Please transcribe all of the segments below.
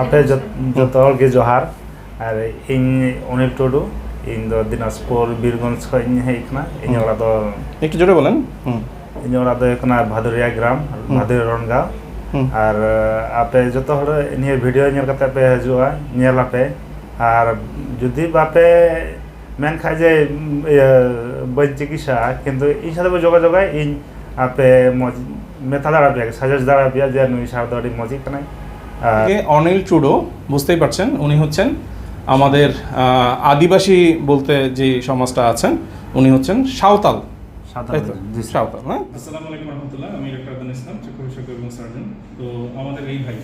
আপনার যত অলকে জোহার আর ᱤᱧ অনিল টুডু ᱤᱧ ᱫᱚ ᱫᱤᱱᱟᱡᱽᱯᱩᱨ ᱵᱤᱨᱜᱚᱧᱡᱽ ᱠᱷᱚᱱ ᱤᱧ ᱦᱮᱡ ᱟᱠᱟᱱᱟ ᱤᱧ ᱚᱲᱟᱜ ᱫᱚ ᱮᱠᱴᱩ ᱡᱳᱨᱮ ᱵᱚᱞᱮᱱ ᱤᱧ ᱚᱲᱟᱜ ᱫᱚ ᱦᱩᱭᱩᱜ ᱠᱟᱱᱟ ᱵᱷᱟᱫᱩᱨᱤᱭᱟ ᱜᱨᱟᱢ ᱵᱷᱟᱫᱩᱨᱤ ᱨᱚᱱᱜᱟᱣ আর আপে যত হড় নিয়ে ভিডিও নিয়ে কাতে আপে হাজুয়া নিয়ে আপে আর যদি বাপে মেন খাই যে বৈন চিকিৎসা কিন্তু এই সাথে যোগাযোগ ইন আপে মেথা দাঁড়াবে সাজেস দাঁড়াবে যে নুই সার দাঁড়ি মজি কানাই অনিল ট্রুডো বুঝতেই পারছেন উনি হচ্ছেন আমাদের আদিবাসী বলতে যে সমাজটা আছেন উনি হচ্ছেন সাঁওতাল। সাঁওতাল হ্যাঁ? আসসালামু আলাইকুম রহমতুল্লাহ আমি ডক্টর আদান ইসলাম চক্ষু বিশেষজ্ঞ এবং সার্জন। তো আমাদের এই ভাই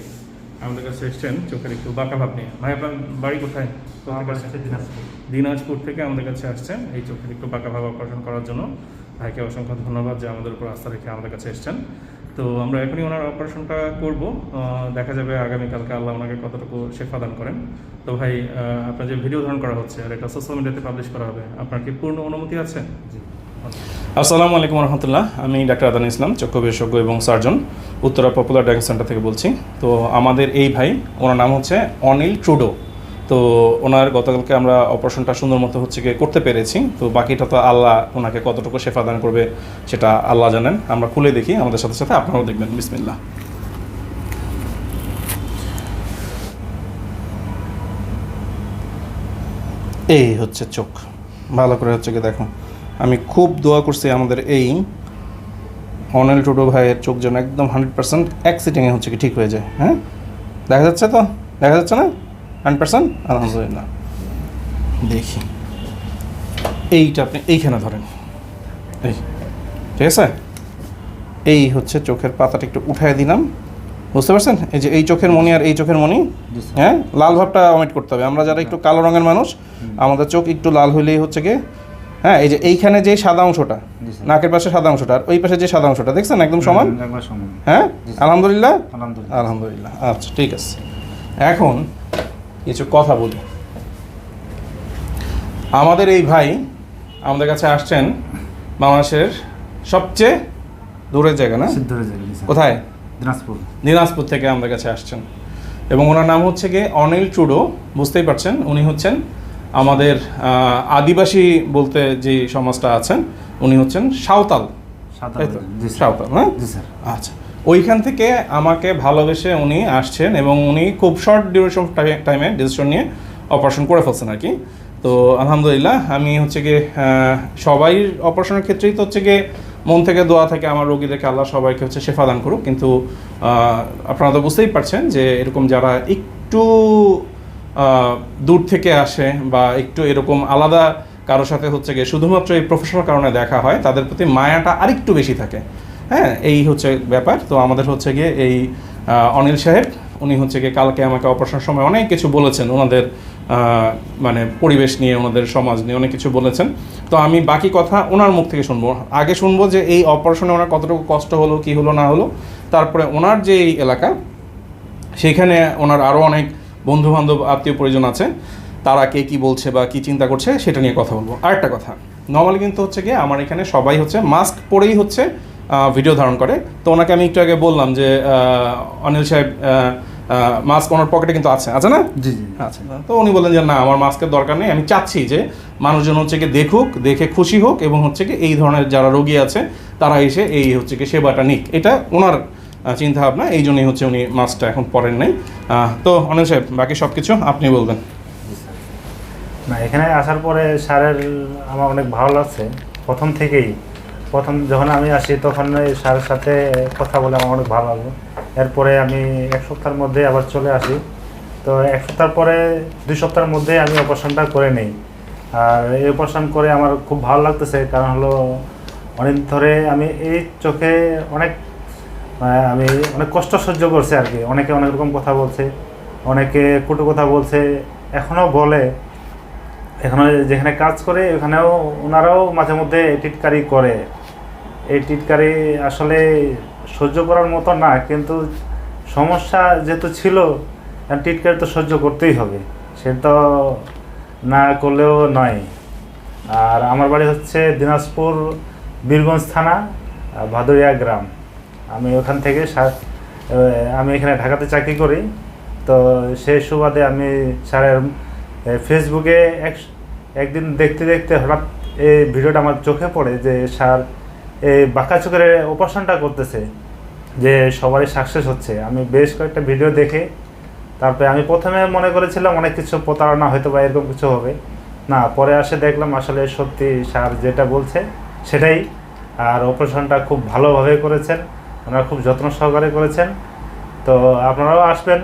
আমাদের কাছে এসছেন চোখের একটু বাঁকা ভাব নিয়ে। ভাই আপনার বাড়ি কোথায়? দিনাজপুর থেকে আমাদের কাছে আসছেন এই চোখের একটু বাঁকা ভাব অপারেশন করার জন্য। ভাইকে অসংখ্য ধন্যবাদ যে আমাদের উপর আস্থা রেখে আমাদের কাছে এসছেন। তো আমরা এখনই ওনার অপারেশনটা করব। দেখা যাবে আগামীকালকে আল্লাহ ওনাকে কতটুকু শেফা দান করেন। তো ভাই আপনার যে ভিডিও ধারণ করা হচ্ছে আর এটা সোশ্যাল মিডিয়াতে পাবলিশ করা হবে আপনার কি পূর্ণ অনুমতি আছে? আসসালামু আলাইকুম রহমতুল্লাহ। আমি ডাক্তার আদান ইসলাম চক্ষু বিশেষজ্ঞ এবং surgeon Uttara popular diagnostic centre থেকে বলছি। তো আমাদের এই ভাই ওনার নাম হচ্ছে অনিল ট্রুডো। তো ওনার গতকালকে আমরা অপারেশনটা সুন্দর মতো হচ্ছে গিয়ে করতে পেরেছি। তো বাকিটা তো আল্লাহ ওনাকে কতটুকু শেফা দান করবে সেটা আল্লাহ জানেন। আমরা খুলে দেখি, আমাদের সাথে সাথে আপনারাও দেখবেন। বিসমিল্লাহ। এই হচ্ছে চোখ। ভালো করে হচ্ছে কি দেখো আমি খুব দোয়া করছি আমাদের এই অনিল টুডো ভাইয়ের চোখ যেন একদম হান্ড্রেড পার্সেন্ট সিটিংয়ে হচ্ছে কি ঠিক হয়ে যায়। হ্যাঁ? দেখা যাচ্ছে তো? দেখা যাচ্ছে না? Hundred percent? আলহামদুলিল্লাহ। দেখি। এইটা আপনি এইখানে ধরেন। এই ঠিক আছে? এই হচ্ছে চোখের পাতাটা একটু উঠায় দিলাম। বুঝতে পারছেন? এই যে এই চোখের মণি আর এই চোখের মণি হ্যাঁ? লাল ভাবটা অমিট করতে হবে। আমরা যারা একটু কালো রঙের মানুষ আমাদের চোখ একটু লাল হইলেই হচ্ছে কি হ্যাঁ? এই যে এইখানে যে সাদা অংশটা নাকের পাশে সাদা অংশটা আর ওই পাশে যে সাদা অংশটা দেখছেন? একদম সমান? সমান। হ্যাঁ? আলহামদুলিল্লাহ? আলহামদুলিল্লাহ। আলহামদুলিল্লাহ। আচ্ছা ঠিক আছে। এখন কিছু কথা বলি। আমাদের এই ভাই আমাদের কাছে আসছেন বাংলাদেশের সবচেয়ে দূরের জায়গা না? কোথায়? দিনাজপুর। দিনাজপুর থেকে আমাদের কাছে আসছেন। এবং ওনার নাম হচ্ছে গিয়ে অনিল টুডো বুঝতেই পারছেন। উনি হচ্ছেন আমাদের আদিবাসী বলতে যে সমাজটা আছেন উনি হচ্ছেন সাঁওতাল। সাঁওতাল হ্যাঁ? আচ্ছা। ওইখান থেকে আমাকে ভালোবেসে উনি আসছেন এবং উনি খুব শর্ট ডিউরেশন টাইমে ডিসিশন নিয়ে অপারেশন করে ফেলছেন আর কি তো আলহামদুলিল্লাহ, আমি হচ্ছে গিয়ে সবাই অপারেশনের ক্ষেত্রেই তো হচ্ছে গিয়ে মন থেকে দোয়া থাকে আমার রোগীদেরকে, আল্লাহ সবাইকে হচ্ছে শেফা দান করুক। কিন্তু আপনারা তো বুঝতেই পারছেন যে এরকম যারা একটু দূর থেকে আসে বা একটু এরকম আলাদা কারোর সাথে হচ্ছে গিয়ে, শুধুমাত্র এই প্রফেশনাল কারণে দেখা হয়, তাদের প্রতি মায়াটা আরেকটু বেশি থাকে। হ্যাঁ এই হচ্ছে ব্যাপার। তো আমাদের হচ্ছে গিয়ে এই অনিল সাহেব, উনি হচ্ছে গিয়ে কালকে আমাকে অপারেশনের সময় অনেক কিছু বলেছেন, ওনাদের মানে পরিবেশ নিয়ে, ওনাদের সমাজ নিয়ে অনেক কিছু বলেছেন। তো আমি বাকি কথা ওনার মুখ থেকে শুনব। আগে শুনব যে এই অপারেশনে ওনার কতটুকু কষ্ট হলো, কি হলো, না হলো। তারপরে ওনার যে এই এলাকা সেইখানে ওনার আরও অনেক বন্ধু বান্ধব আত্মীয় পরিজন আছে। তারা কে কী বলছে বা কি চিন্তা করছে, সেটা নিয়ে কথা বলব। আরেকটা কথা, নর্মালি কিন্তু হচ্ছে গিয়ে আমার এখানে সবাই হচ্ছে মাস্ক পরেই হচ্ছে ভিডিও ধারণ করে। তো ওনাকে আমি একটু আগে বললাম যে অনিল সাহেব মাস্ক ওনার পকেটে কিন্তু আছে। আছে না? জি জি। আচ্ছা তো উনি বললেন যে না আমার মাস্কের দরকার নেই। আমি চাচ্ছি যে মানুষজন হচ্ছে কি দেখুক দেখে খুশি হোক এবং হচ্ছে কি এই ধরনের যারা রোগী আছে তারা এসে এই হচ্ছে কি সেবাটা নিক। এটা ওনার চিন্তা ভাবনা এই জন্যই হচ্ছে উনি মাস্কটা এখন পরেন নাই। তো অনিল সাহেব বাকি সব কিছু আপনি বলবেন। না এখানে আসার পরে স্যারের আমার অনেক ভালো লাগছে। প্রথম থেকেই প্রথম যখন আমি আসি তখন স্যারের সাথে কথা বলে আমার অনেক ভালো লাগল। এরপরে আমি এক সপ্তাহের মধ্যে আবার চলে আসি। তো এক সপ্তাহ পরে, দুই সপ্তাহের মধ্যে আমি অপারেশনটা করে নিই। আর এই অপারেশন করে আমার খুব ভালো লাগতেছে, কারণ হলো অনেক ধরে আমি এই চোখে অনেক আমি অনেক কষ্ট সহ্য করছি আর কি। অনেকে অনেক রকম কথা বলছে, অনেকে কটু কথা বলছে এখনও বলে। এখানে যেখানে কাজ করে, ওখানেও ওনারাও মাঝে মধ্যে টিটকারি করে। এই টিটকারি আসলে সহ্য করার মতো না, কিন্তু সমস্যা যেহেতু ছিল টিটকারি তো সহ্য করতেই হবে। সে তো না করলেও নয়। আর আমার বাড়ি হচ্ছে দিনাজপুর বীরগঞ্জ থানা, ভাদুরিয়া গ্রাম। আমি ওখান থেকে আমি এখানে ঢাকাতে চাকরি করি। তো সেই সুবাদে আমি স্যারের ফেসবুকে এক, একদিন দেখতে দেখতে হঠাৎ এই ভিডিওটা আমার চোখে পড়ে যে স্যার বাঁকা চোখের অপারেশনটা করতেছে, যে সবারই সাকসেস হচ্ছে। আমি বেশ কয়েকটা ভিডিও দেখে, তারপরে আমি প্রথমে মনে করেছিলাম অনেক কিছু প্রতারণা হয়তো বা এরকম কিছু হবে। না, পরে আসে দেখলাম আসলে সত্যি স্যার যেটা বলছে সেটাই। আর অপারেশনটা খুব ভালোভাবে করেছেন, ওনারা খুব যত্ন সহকারে করেছেন। তো আপনারাও আসবেন,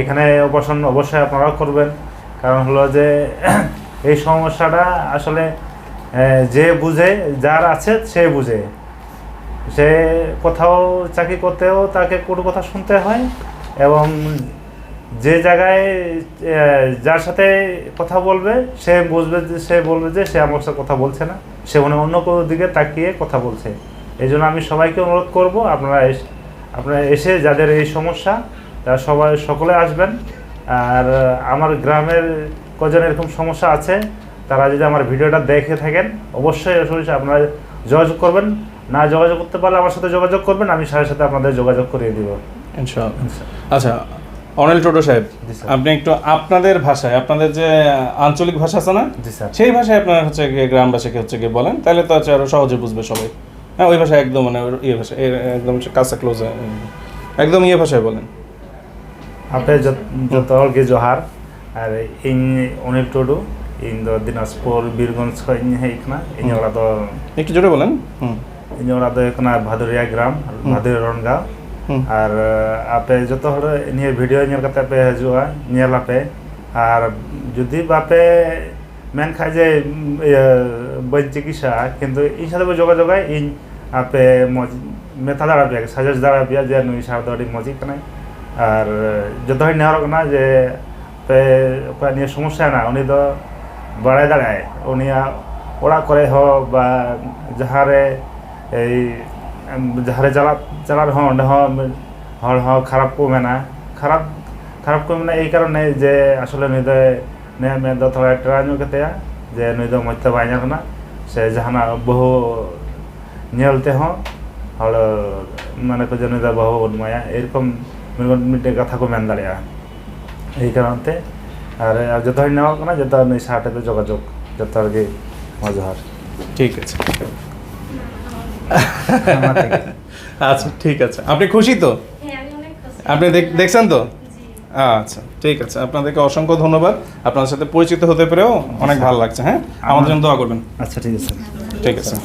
এখানে অপারেশন অবশ্যই আপনারাও করবেন। কারণ হলো যে, এই সমস্যাটা আসলে যে বুঝে, যার আছে সে বুঝে। সে কোথাও চাকরি করতেও তাকে কোনো কথা শুনতে হয় এবং যে জায়গায় যার সাথে কথা বলবে, সে বুঝবে যে, সে বলবে যে, সে আমার সাথে কথা বলছে না। সে মনে অন্য কোনো দিকে তাকিয়ে কথা বলছে। এই জন্য আমি সবাইকে অনুরোধ করব, আপনারা এস- আপনারা এসে যাদের এই সমস্যা, তারা সবাই সকলে আসবেন। আর আমার গ্রামের কজন এরকম সমস্যা আছে তারা যদি আমার ভিডিওটা দেখে থাকেন অবশ্যই অবশ্যই আপনারা যোগাযোগ করবেন। না যোগাযোগ করতে পারলে আমার সাথে যোগাযোগ করবেন আমি স্যারের সাথে আপনাদের যোগাযোগ করিয়ে দিব। ইনশাআল্লাহ। আচ্ছা অনিল টোটো সাহেব আপনি একটু আপনাদের ভাষায় আপনাদের যে আঞ্চলিক ভাষা আছে না সেই ভাষায় আপনার হচ্ছে গিয়ে গ্রামবাসীকে হচ্ছে গিয়ে বলেন তাহলে তো হচ্ছে আরও সহজে বুঝবে সবাই। হ্যাঁ ওই ভাষায় একদম মানে ইয়ে ভাষা একদম কাছে ক্লোজ একদম ইয়ে ভাষায় বলেন। jot ge johar আর ইন অনিল টুডু ᱤᱧ ᱫᱚ ᱫᱤᱱᱟᱡᱽᱯᱩᱨ ᱵᱤᱨᱜᱚᱸᱡᱽ ᱠᱷᱚᱱ ᱤᱧ ᱦᱮᱡ ᱟᱠᱟᱱᱟ ᱤᱧ ᱚᱲᱟᱜ ᱫᱚ ᱮᱠᱴᱩ ᱡᱳᱨᱮ ᱵᱚᱞᱮᱱ ᱤᱧ ᱚᱲᱟᱜ ᱫᱚ ᱦᱩᱭᱩᱜ ᱠᱟᱱᱟ ᱵᱷᱟᱫᱩᱨᱤᱭᱟ ᱜᱨᱟᱢ ᱵᱷᱟᱫᱩᱨᱤᱭᱟ ᱨᱚᱱᱜᱟᱣ ᱟᱨ ᱟᱯᱮ ᱡᱚᱛᱚ ᱦᱚᱲ ᱱᱤᱭᱟᱹ ᱵᱷᱤᱰᱤᱭᱳ ᱧᱮᱞ ᱠᱟᱛᱮ ᱯᱮ ᱦᱤᱡᱩᱜᱼᱟ ᱧᱮᱞ ᱟᱯᱮ ᱟᱨ ᱡᱩᱫᱤ ᱵᱟᱯᱮ ᱢᱮᱱᱠᱷᱟᱡ ᱡᱮ ᱤᱭᱟᱹ ᱵᱟᱹᱧ ᱪᱤᱠᱤᱥᱟ ᱠᱤᱱᱛᱩ ᱤᱧ ᱥᱟথᱮ ᱯᱮ ᱡᱳᱜᱟᱡᱳᱜᱟ ᱤᱧ ᱟᱯᱮ ᱢᱚᱡᱽ ᱢᱮᱛᱟ ᱫᱟᱲᱮ ᱯᱮᱭᱟ ᱥᱟᱡᱮᱥ ᱫᱟᱲᱮ ᱯᱮᱭᱟ ᱡᱮ ᱱᱩᱭ ᱥᱟᱶ ᱫᱚ ᱟᱹᱰᱤ ᱢᱚᱡᱽ ᱠᱟᱱᱟᱭ ᱟᱨ ᱡᱚᱛᱚ ᱦᱚᱲ ᱱᱮᱦᱚᱨᱚᱜ ᱠᱟᱱᱟ ᱡᱮ ᱯᱮ ᱚᱠᱚᱭᱟᱜ ᱱᱤᱭᱟᱹ ᱥᱚᱢᱚᱥᱥᱟ ᱦᱮᱱᱟᱜᱼᱟ ᱩᱱᱤ ᱫᱚ ᱵᱟᱲᱟᱭ ᱫᱟᱲᱮᱭᱟᱜᱼᱟᱭ ᱩᱱᱤᱭᱟᱜ ᱚᱲᱟᱜ ᱠᱚᱨᱮ ᱦᱚᱸ ᱵᱟ ᱡᱟᱦᱟᱸ ᱨᱮ ᱡᱟᱦᱟᱸ ᱨᱮ ᱪᱟᱞᱟᱜ ᱪᱟᱞᱟᱜ ᱨᱮᱦᱚᱸ ᱚᱸᱰᱮ ᱦᱚᱸ ᱦᱚᱲ ᱦᱚᱸ ᱠᱷᱟᱨᱟᱯ ᱠᱚ ᱢᱮᱱᱟ ᱠᱷᱟᱨᱟᱯ ᱠᱷᱟᱨᱟᱯ ᱠᱚ ᱢᱮᱱᱟ ᱮᱭ ᱠᱟᱨᱚᱱᱮ ᱡᱮ ᱟᱥᱚᱞᱮ ᱱᱩᱭ ᱫᱚ ᱱᱩᱭᱟᱜ ᱢᱮᱫ ᱫᱚ ᱛᱷᱚᱲᱟ ᱴᱮᱨᱟ ᱧᱚᱜ ᱜᱮᱛᱟᱭᱟ ᱡᱮ ᱱᱩᱭ ᱫᱚ ᱢᱚᱡᱽ ᱛᱮ ᱵᱟᱭ ᱧᱮᱞ ᱠᱟᱱᱟ ᱥᱮ ᱡᱟᱦᱟᱱᱟᱜ ᱵᱟᱹᱦᱩ ᱧᱮᱞ ᱛᱮᱦᱚᱸ ᱦᱚᱲ ᱢᱟᱱᱮ ᱠᱚ ᱡᱮ ᱱᱩᱭ ᱫᱚ ᱵᱟᱹᱦᱩ ᱵᱚᱱ ᱮᱢᱟᱭᱟ ᱮᱨᱚᱠᱚᱢ ᱢᱤᱫᱴᱮᱡ ᱠᱟᱛᱷᱟ ᱠᱚ ᱢᱮᱱ ᱫᱟᱲᱮᱭᱟᱜᱼᱟ এই কারণে আর আর যত নেওয়া কানা যত নুই সাথে তো যোগাযোগ যত আর কি মজহার ঠিক আছে। আচ্ছা ঠিক আছে। আপনি খুশি তো? হ্যাঁ আমি অনেক খুশি। আপনি দেখ- দেখছেন তো? আচ্ছা ঠিক আছে। আপনাদেরকে অসংখ্য ধন্যবাদ। আপনার সাথে পরিচিত হতে পেরেও অনেক ভালো লাগছে হ্যাঁ? আমাদের জন্য দোয়া করবেন। আচ্ছা ঠিক আছে। ঠিক আছে।